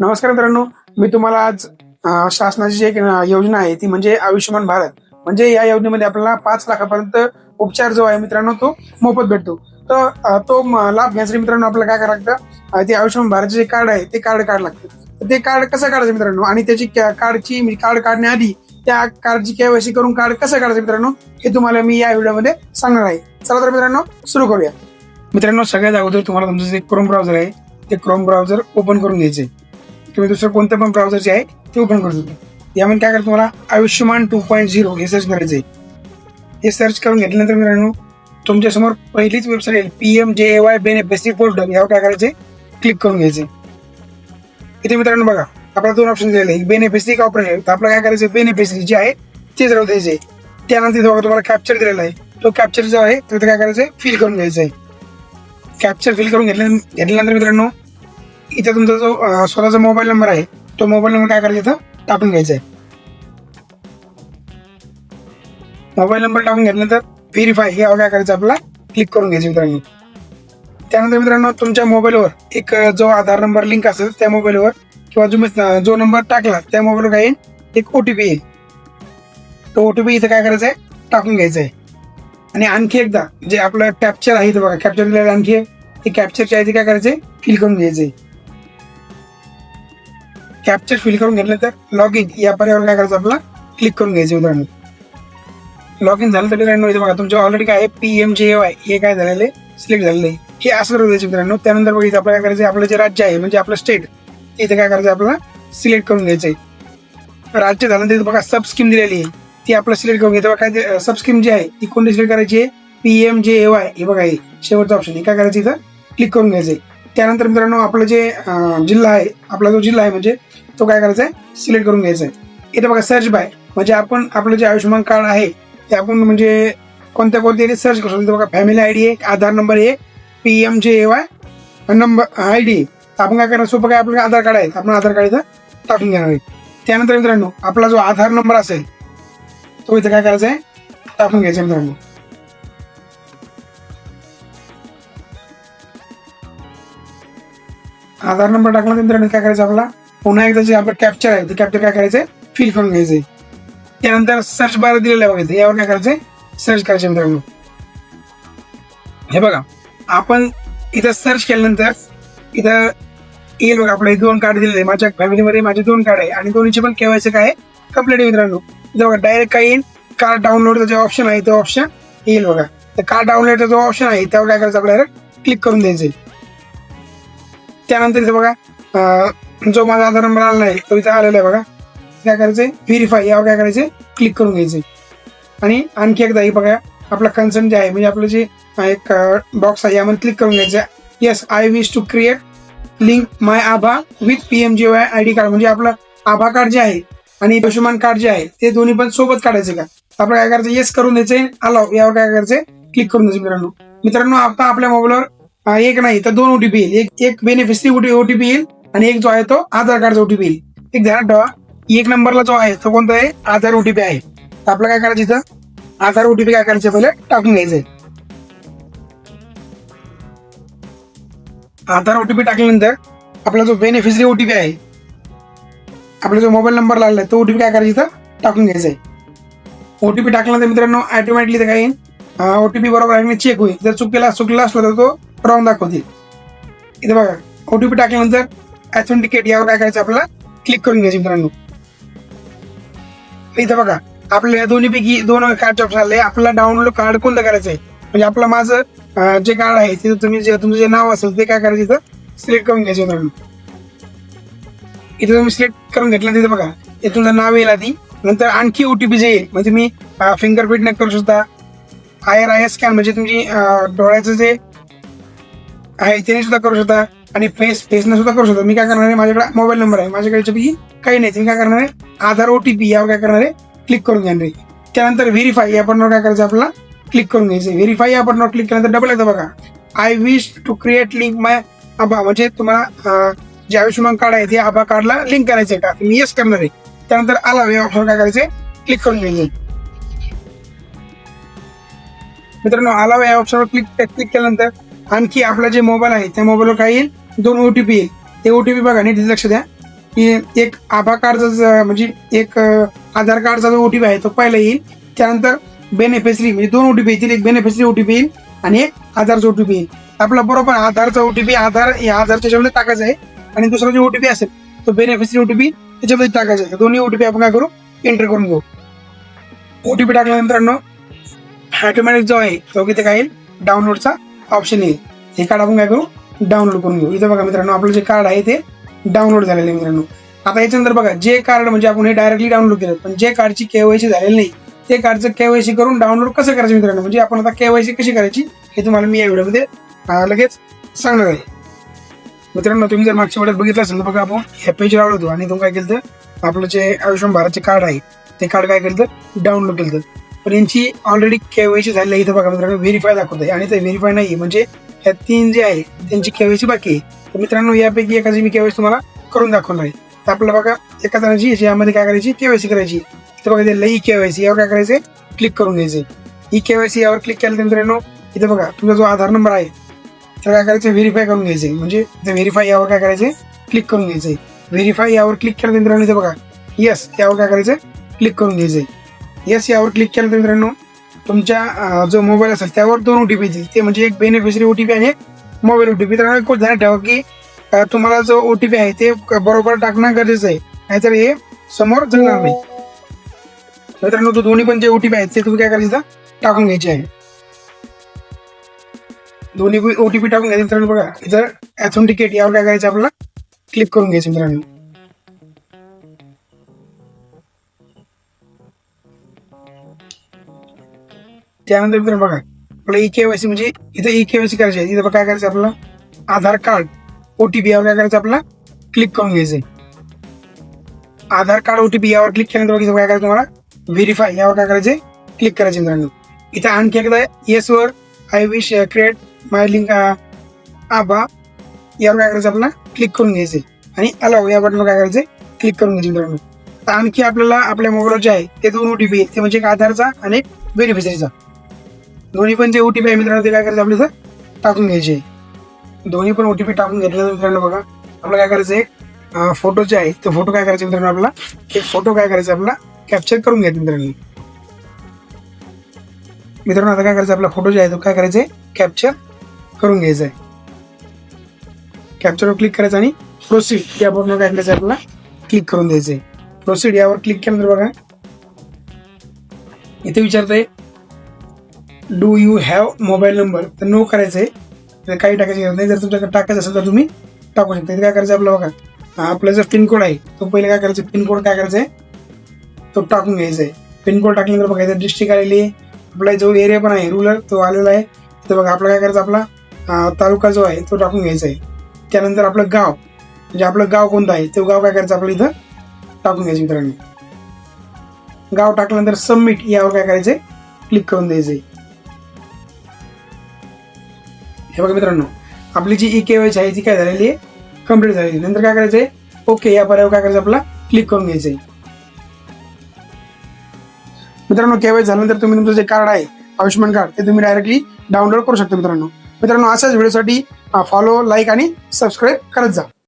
नमस्कार मित्रांनो मी तुम्हाला आज शासनाची जी एक योजना आहे ती म्हणजे आयुष्यमान भारत. म्हणजे या योजनेमध्ये आपल्याला पाच लाखापर्यंत उपचार जो आहे मित्रांनो तो मोफत भेटतो. तर तो लाभ घेण्यासाठी मित्रांनो आपल्याला काय करावं लागतं? ते आयुष्यमान भारतचे जे कार्ड आहे ते कार्ड काढ लागतं. तर ते कार्ड कसं काढायचं मित्रांनो? आणि त्याची कार्डची म्हणजे कार्ड काढण्याआधी त्या कार्डची केवायसी करून कार्ड कसं काढायचं मित्रांनो? हे तुम्हाला मी या व्हिडिओमध्ये सांगणार आहे. चला तर मित्रांनो सुरू करूया. मित्रांनो सगळ्यात अगोदर तुम्हाला तुमचं जे क्रोम ब्राउझर आहे ते क्रोम ब्राउझर ओपन करून घ्यायचे तुम्ही दुसरं कोणतं पण ब्राउझर जे आहे ते ओपन करू शकता. यामध्ये काय करतो तुम्हाला आयुष्यमान टू पॉईंट झिरो हे सर्च करायचं आहे हे सर्च करून घेतल्यानंतर मित्रांनो तुमच्यासमोर पहिलीच वेबसाईट येईल P M J A Y beneficiary portal यावर काय करायचे क्लिक करून घ्यायचे इथे मित्रांनो बघा आपला दोन ऑप्शन दिलेले एक बेनिफिसिक का ऑपरेशन तर आपलं काय करायचं बेनिफिसिक जे आहे ते जर द्यायचे त्यानंतर इथे बघा तुम्हाला कॅप्चर दिलेला आहे. तो कॅप्चर जो आहे तो इथे काय करायचं फिल करून घ्यायचं आहे कॅप्चर फिल करून घेतल्या घेतल्यानंतर मित्रांनो इथे तुमचा जो स्वतःचा मोबाईल नंबर आहे तो मोबाईल नंबर काय करायचा इथं? टाकून घ्यायचा आहे मोबाईल नंबर टाकून घेतल्यानंतर व्हेरीफाय हे काय करायचं आपल्याला? क्लिक करून घ्यायचं मित्रांनो. त्यानंतर मित्रांनो तुमच्या मोबाईलवर एक जो आधार नंबर लिंक असेल त्या मोबाईलवर किंवा तुम्ही जो नंबर टाकला त्या मोबाईलवर काय येईल? एक ओ टी पी येईल. तो ओ टी पी इथं काय करायचं आहे टाकून घ्यायचं आहे आणि आणखी एकदा जे आपलं कॅप्चर आहे इथं बघा कॅप्चर दिलेलं आणखी आहे. ते कॅप्चरच्या आहे ते काय करायचं आहे फिल करून घ्यायचे कॅप्चर फिल करून घेतल्यानंतर लॉग इन या पर्यावर काय करायचं आपल्याला? क्लिक करून घ्यायचं उदाहरण. लॉग इन झालं तर मित्रांनो इथे बघा तुमच्या ऑलरेडी काय आहे? पी एम जे वाय हे काय झालेलं आहे? सिलेक्ट झालेलं आहे. हे असं करू द्यायचं मित्रांनो. त्यानंतर बघा इथं आपल्याला काय करायचं आपलं जे राज्य आहे म्हणजे आपलं स्टेट इथे काय करायचं आपल्याला? सिलेक्ट करून घ्यायचं आहे राज्य झालं तर इथं बघा सब स्कीम दिलेली आहे. ती आपलं सिलेक्ट करून घ्यायचं. काय सब स्कीम जी आहे ती कोणती सिलेक्ट करायची आहे? P M J A Y हे बघा हे शेवटचं ऑप्शन हे काय करायचं इथं? क्लिक करून घ्यायचंय. त्यानंतर मित्रांनो आपलं जे जिल्हा आहे आपला जो जिल्हा आहे म्हणजे तो काय करायचा आहे सिलेक्ट करून घ्यायचा आहे इथे बघा सर्च बाय म्हणजे आपण आपलं जे आयुष्यमान कार्ड आहे ते आपण म्हणजे कोणत्या कोणत्या सर्च करू शकतो? बघा फॅमिली आय डी आहे आधार नंबर आहे P M J A Y number I D आपण काय करणार? सोपं काय आपलं आधार कार्ड आहे आपण आधार कार्ड इथं टाकून घेणार आहे. त्यानंतर मित्रांनो आपला जो आधार नंबर असेल तो इथं काय करायचा आहे टाकून घ्यायचा मित्रांनो. आधार नंबर टाकल्यानंतर काय करायचं आपला पुन्हा एकदा जे आपलं कॅप्चर आहे ते कॅप्चर काय करायचंय? फिल करून घ्यायचंय. त्यानंतर सर्च बार दिलेलं आहे बघा यावर काय करायचंय? सर्च करायचं मित्रांनो. हे बघा. आपण इथं सर्च केल्यानंतर इथं येईल बघा आपलं हे दोन कार्ड दिलेले आहे. माझ्या फॅमिलीमध्ये माझे दोन कार्ड आहे. आणि दोन्हीचे पण केवायचे काय कंप्लीट आहे मित्रांनो. इथं बघा डायरेक्ट काय येईल? कार्ड डाउनलोडचा जे ऑप्शन आहे तो ऑप्शन येईल बघा. तर कार्ड डाउनलोडचा जो ऑप्शन आहे त्यावर काय करायचं आपल्याला? क्लिक करून द्यायचं त्यानंतर इथे बघा जो माझा आधार नंबर आलेला आहे तो इथे आलेला आहे बघा. काय करायचंय? व्हेरीफाय यावर काय करायचंय? क्लिक करून घ्यायचंय. आणि आणखी एकदा हे बघा आपला कन्सर्न जे आहे म्हणजे आपलं जे एक बॉक्स आहे यामध्ये क्लिक करून घ्यायचं yes I wish to create link my Abha with P M G Y I D card म्हणजे आपलं आभा कार्ड जे आहे आणि आयुष्यमान कार्ड जे आहे ते दोन्ही पण सोबत काढायचे का? आपलं काय करायचं येस करून द्यायचंय. अलाव यावर काय करायचंय? क्लिक करून द्यायचं मित्रांनो. मित्रांनो आता आपल्या मोबाईलवर एक नाही तर दोन ओटीपी येईल एक एक बेनिफिशरी ओटीपी येईल आणि एक जो आहे तो आधार कार्डचा ओटीपी येईल एक ध्यानात ठेवा एक नंबरला जो आहे तो कोणता आहे आधार ओटीपी आहे तर आपलं काय करायचं इथं आधार ओटीपी काय करायचं पहिले टाकून घ्यायचंय आधार ओटीपी टाकल्यानंतर आपला जो बेनिफिशरी ओटीपी आहे आपला जो मोबाईल नंबर लागला आहे तो ओटीपी काय करायचं इथं टाकून घ्यायचा आहे ओटीपी टाकल्यानंतर मित्रांनो ऑटोमॅटिकली काय येईल ओटीपी बरोबर आहे चेक होईल जर चुकीला चुकला असला तर तो रॉंग दाखवतील इथे बघा ओटीपी टाकल्यानंतर ऍथेंटिकेट यावर काय करायचं आपल्याला? क्लिक करून घ्यायचं मित्रांनो. इथं बघा आपल्या दोन्ही पैकी दोन कार्ड ऑप्शन आले. आपल्याला डाउनलोड कार्ड कोणतं करायचं आहे? म्हणजे आपलं माझं जे कार्ड आहे तिथं तुम्ही जे तुमचं जे नाव असेल ते काय करायचं इथं सिलेक्ट करून घ्यायचं मित्रांनो. इथे तुम्ही सिलेक्ट करून घेतलं तिथे बघा हे तुमचं नाव येईल आधी. नंतर आणखी ओटीपी जे येईल म्हणजे तुम्ही फिंगरप्रिंट करू शकता. I R I S scan म्हणजे तुमची डोळ्याचं जे आहे त्याने सुद्धा करू शकता. आणि फेस फेसने सुद्धा करू शकता. मी काय करणार आहे माझ्याकडे मोबाईल नंबर आहे. माझ्याकडे याच्यापैकी काही नाही. मी काय करणार आहे आधार ओटीपी यावर काय करणार आहे क्लिक करून घेणार आहे त्यानंतर व्हेरीफाय या बटनवर काय करायचं आपल्याला? क्लिक करून घ्यायचं व्हेरीफाय या बटनवर क्लिक केल्यानंतर डबल येतं बघा. I wish to create link my आभा म्हणजे तुम्हाला जे आयुष्यमान कार्ड आहे ते आभा कार्डला लिंक करायचं आहे का? मी येस करणार आहे. त्यानंतर आला या ऑप्शन काय करायचंय? क्लिक करून घ्यायचं मित्रांनो आला या ऑप्शनवर क्लिक क्लिक केल्यानंतर आणखी आपला जे मोबाईल आहे त्या मोबाईलवर काय येईल दोन पी येईल ते ओ टी पी बघा नीट लक्ष द्या की एक आभा कार्डचा म्हणजे एक आधार कार्डचा जो ओ टी पी आहे तो पहिला येईल त्यानंतर बेनिफिशरी म्हणजे दोन ओ टी पी येतील एक बेनिफिशरी पी येईल आणि एक आधारचा पी येईल आपला बरोबर आधारचा ओटीपी आधार या आधार त्याच्यामध्ये टाकायचा आहे आणि दुसरा जो ओ टी पी असेल तो बेनिफिशरी पी त्याच्यामध्ये टाकायचा आहे दोन्ही ओ टी पी आपण काय करू एंटर करून घेऊ पी टाकल्यानंतर ऑटोमॅटिक जो आहे तो तिथे काय येईल डाउनलोडचा ऑप्शन येईल हे कार्ड आपण काय करू? डाउनलोड करून घेऊ. इथं बघा मित्रांनो आपलं जे कार्ड आहे ते डाउनलोड झालेलं आहे मित्रांनो. आता याच्यानंतर बघा जे कार्ड म्हणजे आपण हे डायरेक्टली डाउनलोड केलं पण जे कार्डची केवायसी झालेली नाही ते कार्डचं केवायसी करून डाउनलोड कसं करायचं मित्रांनो? म्हणजे आपण आता केवायसी कशी करायची हे तुम्हाला मी या व्हिडिओमध्ये लगेच सांगणार आहे. मित्रांनो तुम्ही जर मागच्या वेळेस बघितलं असेल तर बघा आपण ह्या पेज लावलं होतो आणि तुम्ही काय केलं तर आपलं जे आयुष्यमान भारतचे कार्ड आहे ते कार्ड काय केलं तर डाउनलोड केलं तर पण यांची ऑलरेडी केवायसी झालेली आहे. इथं बघा मित्रांनो व्हेरीफाय दाखवत आहे आणि ते व्हेरीफाय नाही म्हणजे ह्या तीन जे आहे त्यांची केवायसी बाकी आहे. तर मित्रांनो यापैकी एकाची मी केवायसी तुम्हाला करून दाखवणार आहे. तर आपल्याला बघा एका जणाची याची यामध्ये काय करायची? केवायसी करायची. तर बघा ते लई केवायसी यावर काय करायचं क्लिक करून घ्यायचं ई केवायसी यावर क्लिक केल्यानंतर मित्रांनो इथे बघा तुमचा जो आधार नंबर आहे तर काय करायचं व्हेरीफाय करून घ्यायचे म्हणजे ते व्हेरीफाय यावर काय करायचे क्लिक करून घ्यायचे व्हेरीफाय यावर क्लिक केल्यानंतर मित्रांनो इथे बघा येस यावर काय करायचं क्लिक करून घ्यायचंय. येस यावर क्लिक केलं तर मित्रांनो तुमच्या जो मोबाईल असेल त्यावर दोन ओ टी पी येतील. ते म्हणजे एक बेनिफिशरी ओटीपी आणि एक मोबाईल पी तर खूप ध्यान ठेवा की तुम्हाला जो ओ टी पी आहे ते बरोबर टाकणं गरजेचं आहे. नाहीतर हे समोर जाणार नाही. मित्रांनो तो दोन्ही पण जे ओ टी पी आहेत ते तुम्ही काय करायचं? टाकून घ्यायचे आहे. दोन्ही ओ टी पी टाकून घ्यायचे मित्रांनो बघा. इथं टिकेट यावर काय करायचं आपल्याला? क्लिक करून घ्यायचं मित्रांनो. त्यानंतर मित्रांनो बघा आपलं ई केवायसी म्हणजे इथं ई केवायसी करायची आहे. इथं बघा काय करायचं आपलं? आधार कार्ड ओटीपी यावर काय करायचं आपला? क्लिक करून घ्यायचंय आधार कार्ड ओटीपी यावर क्लिक केल्यानंतर बघा इथं काय करायचं तुम्हाला? व्हेरीफाय यावर काय करायचे क्लिक करायचे मित्रांनो. इथं आणखी एकदा येस वर I wish create my link ABHA यावर काय करायचं आपल्याला क्लिक करून घ्यायचे आणि अलाव या बटनवर काय करायचे क्लिक करून घ्यायचे मित्रांनो. तर आणखी आपल्याला आपल्या मोबाईलवर जे आहे ते दोन ओटीपी आहेत ते म्हणजे एक आधारचा आणि एक दोन्ही पण जे ओ टी पी आहे मित्रांनो ते काय करायचं आपल्या इथं टाकून घ्यायचे. दोन्ही पण ओ टी पी टाकून घेतल्यानंतर मित्रांनो बघा. आपल्याला काय करायचं आहे फोटो जे आहे ते फोटो काय करायचे मित्रांनो आपला फोटो काय करायचं आपला कॅप्चर करून घ्यायचं मित्रांनो. मित्रांनो आता काय करायचं? आपला फोटो जे आहे तो काय करायचं आहे कॅप्चर करून घ्यायचा आहे कॅप्चरवर क्लिक करायचं आणि प्रोसीड या बटनवर काय करायचं आपल्याला? क्लिक करून द्यायचं आहे प्रोसीड यावर क्लिक केल्यानंतर बघा. इथे विचारतंय do you have mobile number तर नो करायचं आहे. तर काही टाकायचं गरज नाही. जर तुमच्याकडे टाकायचं असेल तर तुम्ही टाकू शकता. काय करायचं आपलं बघा. आपला जो पिनकोड आहे तो पहिले काय करायचं पिनकोड काय करायचं आहे? तो टाकून घ्यायचा आहे. पिनकोड टाकल्यानंतर बघा इथं डिस्ट्रिक्ट आलेली आहे. आपला जो एरिया पण आहे रुरल तो आलेला आहे. तर बघा आपला काय करायचं आपला? तालुका जो आहे तो टाकून घ्यायचा आहे. त्यानंतर आपलं गाव म्हणजे आपलं गाव कोणतं आहे? तो गाव काय करायचं आपलं इथं? टाकून घ्यायचं मित्रांनी. गाव टाकल्यानंतर सबमिट यावर काय करायचंय क्लिक करून द्यायचं आहे. हे बघा मित्रांनो आपली जी ई केवायसी आहे ती काय झालेली आहे? कंप्लीट झालेली आहे. नंतर काय करायचंय? ओके या पर्यावर काय करायचं आपला क्लिक करून घ्यायचंय. मित्रांनो केवायसी झाल्यानंतर तुम्ही तुमचं जे कार्ड आहे आयुष्यमान कार्ड ते तुम्ही डायरेक्टली डाउनलोड करू शकता मित्रांनो. मित्रांनो अशाच व्हिडिओसाठी फॉलो लाईक आणि सबस्क्राईब करत जा.